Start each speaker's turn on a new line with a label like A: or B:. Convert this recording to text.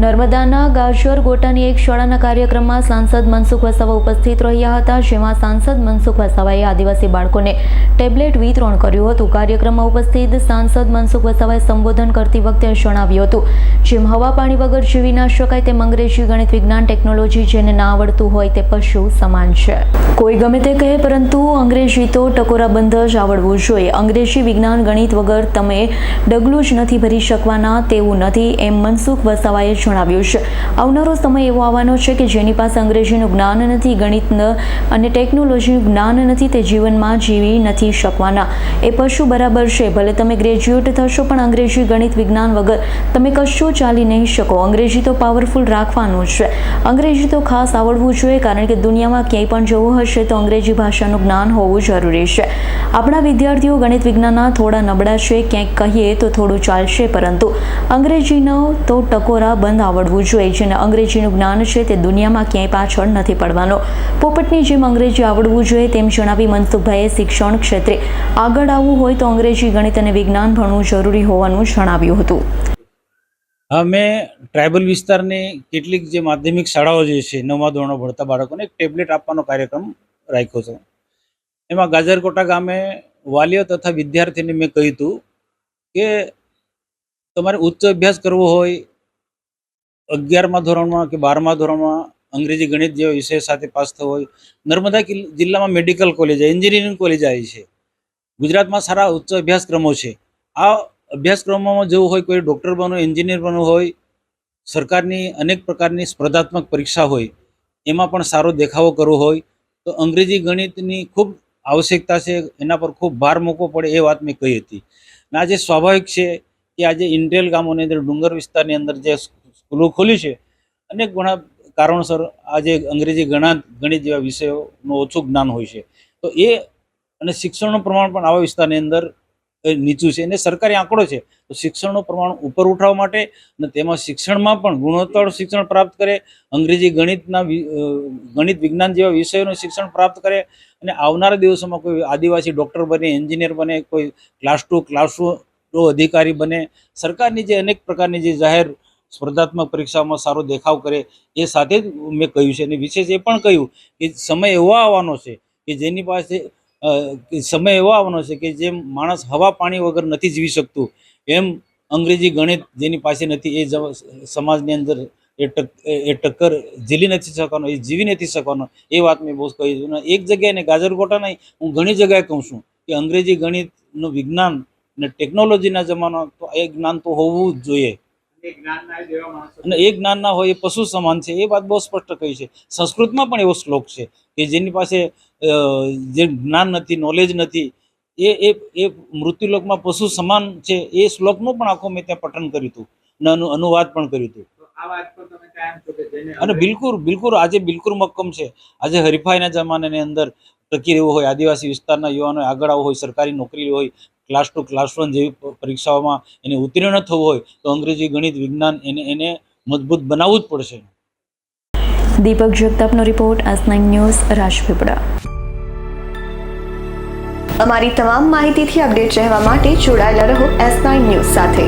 A: નર્મદાના ગાજર ગોટાની એક શાળાના કાર્યક્રમમાં સાંસદ મનસુખ વસાવા ઉપસ્થિત રહ્યા હતા, જેમાં સાંસદ મનસુખ વસાવાએ આદિવાસી બાળકોને ટેબ્લેટ વિતરણ કર્યું હતું. કાર્યક્રમમાં ઉપસ્થિત સાંસદ મનસુખ વસાવાએ સંબોધન કરતી વખતે જણાવ્યું હતું, જેમ હવા પાણી વગર જીવી ના શકાય, તેમ અંગ્રેજી ગણિત વિજ્ઞાન ટેકનોલોજી જેને ના આવડતું હોય, તે પશુ સમાન છે. કોઈ ગમે તે કહે, પરંતુ અંગ્રેજી તો ટકોરા બંધ જ આવડવું જોઈએ. અંગ્રેજી વિજ્ઞાન ગણિત વગર તમે ડગલું જ નથી ભરી શકવાના, તેવું નથી. એમ મનસુખ વસાવાએ જણાવ્યું છે. આવનારો સમય એવો આવવાનો છે કે જેની પાસે અંગ્રેજીનું જ્ઞાન નથી ગણિત અને ટેકનોલોજીનું જ્ઞાન નથી, તે જીવનમાં જીવી નથી શકવાના. એ પશુ બરાબર છે, ભલે તમે ગ્રેજ્યુએટ થશો, પણ અંગ્રેજી, ગણિત, વિજ્ઞાન વગર તમે કશું ચાલી નહીં શકો. અંગ્રેજી તો પાવરફુલ રાખવાનું છે. અંગ્રેજી તો ખાસ આવડવું જોઈએ, કારણ કે દુનિયામાં ક્યાંય પણ જવું હશે તો અંગ્રેજી ભાષાનું જ્ઞાન હોવું જરૂરી છે. આપણા વિદ્યાર્થીઓ ગણિત વિજ્ઞાનના થોડા નબળા છે ક્યાંક કહીએ તો થોડું ચાલશે, પરંતુ અંગ્રેજીનો તો ટકોરા બંધ આવડવું જોઈએ. જેને અંગ્રેજીનું જ્ઞાન છે, તે દુનિયામાં ક્યાંય પાછળ નથી પડવાનો. પોપટની જેમ અંગ્રેજી આવડવું જોઈએ, તેમ જણાવી મનસુખભાઈએ શિક્ષણ ક્ષેત્રે આગળ આવવું હોય તો અંગ્રેજી, ગણિત અને વિજ્ઞાન ભણવું જરૂરી હોવાનું જણાવ્યું હતું.
B: અમે ટ્રાઇબલ વિસ્તારની કેટલીક જે માધ્યમિક શાળાઓ જે છે, નવમા ધોરણો ભણતા બાળકોને એક ટેબ્લેટ આપવાનો કાર્યક્રમ રાખ્યો છે. એમાં ગાજરકોટા ગામે વાલીઓ તથા વિદ્યાર્થીને મેં કહ્યું હતું કે તમારે ઉચ્ચ અભ્યાસ કરવો હોય અગિયારમા ધોરણમાં કે બારમા ધોરણમાં અંગ્રેજી ગણિત જેવા વિષય સાથે પાસ થવો હોય. નર્મદા જિલ્લામાં મેડિકલ કોલેજ, એન્જિનિયરિંગ કોલેજ આવી છે. ગુજરાતમાં સારા ઉચ્ચ અભ્યાસક્રમો છે. આ અભ્યાસક્રમોમાં જવું હોય કોઈ ડૉક્ટર બનવું, એન્જિનિયર બનવું હોય, સરકારની અનેક પ્રકારની સ્પર્ધાત્મક પરીક્ષા હોય, એમાં પણ સારો દેખાવો કરવો હોય, તો અંગ્રેજી ગણિતની ખૂબ આવશ્યકતા છે, એના પર ખૂબ ભાર મૂકવો પડે એ વાત મેં કહી હતી. અને આજે સ્વાભાવિક છે કે આજે ઇન્ટેલ ગામોની અંદર ડુંગર વિસ્તારની અંદર જે સ્કૂલો ખોલી છે. અનેક ઘણા કારણોસર આજે અંગ્રેજી ઘણા ગણિત જેવા વિષયોનું ઓછું જ્ઞાન હોય છે. તો એ અને શિક્ષણનું પ્રમાણ પણ આવા વિસ્તારની અંદર નીચું છે અને સરકારી આંકડો છે. તો શિક્ષણનું પ્રમાણ ઉપર ઉઠાવવા માટે અને તેમાં શિક્ષણમાં પણ ગુણવત્તાવાળું શિક્ષણ પ્રાપ્ત કરે, અંગ્રેજી ગણિતના ગણિત વિજ્ઞાન જેવા વિષયોનું શિક્ષણ પ્રાપ્ત કરે અને આવનારા દિવસોમાં કોઈ આદિવાસી ડૉક્ટર બને, એન્જિનિયર બને, કોઈ ક્લાસ ટુ ક્લાસ ટુ અધિકારી બને, સરકારની જે અનેક પ્રકારની જે જાહેર સ્પર્ધાત્મક પરીક્ષામાં સારો દેખાવ કરે એ સાથે જ મેં કહ્યું છે. અને વિશેષ એ પણ કહ્યું કે સમય એવો આવવાનો છે કે જેની પાસે સમય એવો આવવાનો છે કે જેમ માણસ હવા પાણી વગર નથી જીવી શકતું, એમ અંગ્રેજી ગણિત જેની પાસે નથી એ સમાજની અંદર એ એ ટક્કર ઝીલી નથી શકવાનો, એ જીવી નથી શકવાનો. એ વાત મેં બહુ કહી છું. એક જગ્યાએ ને ગાજરકોટા નહીં, હું ઘણી જગ્યાએ કહું છું કે અંગ્રેજી ગણિતનું વિજ્ઞાન અને ટેકનોલોજીના જમાનો તો એ જ્ઞાન તો હોવું જ જોઈએ. અને એ જ્ઞાન ના હોય એ પશુ સમાન છે. એ વાત બહુ સ્પષ્ટ કહી છે. સંસ્કૃતમાં પણ એવો શ્લોક છે કે જેની પાસે જે જ્ઞાન નથી નોલેજ નથી એ એ એ મૃત્યુલોકમાં પશુ સમાન છે એ શ્લોકનું પણ આખું મેં ત્યાં પઠન કર્યું હતું અને અનુવાદ પણ કર્યું હતું. અને બિલકુલ બિલકુલ આજે બિલકુલ મક્કમ છે. આજે હરીફાઈના જમાનાની અંદર ટકી રહેવું હોય આદિવાસી વિસ્તારના યુવાનો આગળ આવવું હોય સરકારી નોકરી હોય ક્લાસ ટુ ક્લાસ વન જેવી પરીક્ષાઓમાં એને ઉત્તીર્ણ થવું હોય તો અંગ્રેજી ગણિત વિજ્ઞાન એને એને મજબૂત બનાવવું જ પડશે.
A: Deepak જગતાપનો report S nine news Rajpipla.
C: અમારી તમામ માહિતીથી અપડેટ રહેવા માટે જોડાયેલા રહો એસ નાઇન ન્યૂઝ સાથે.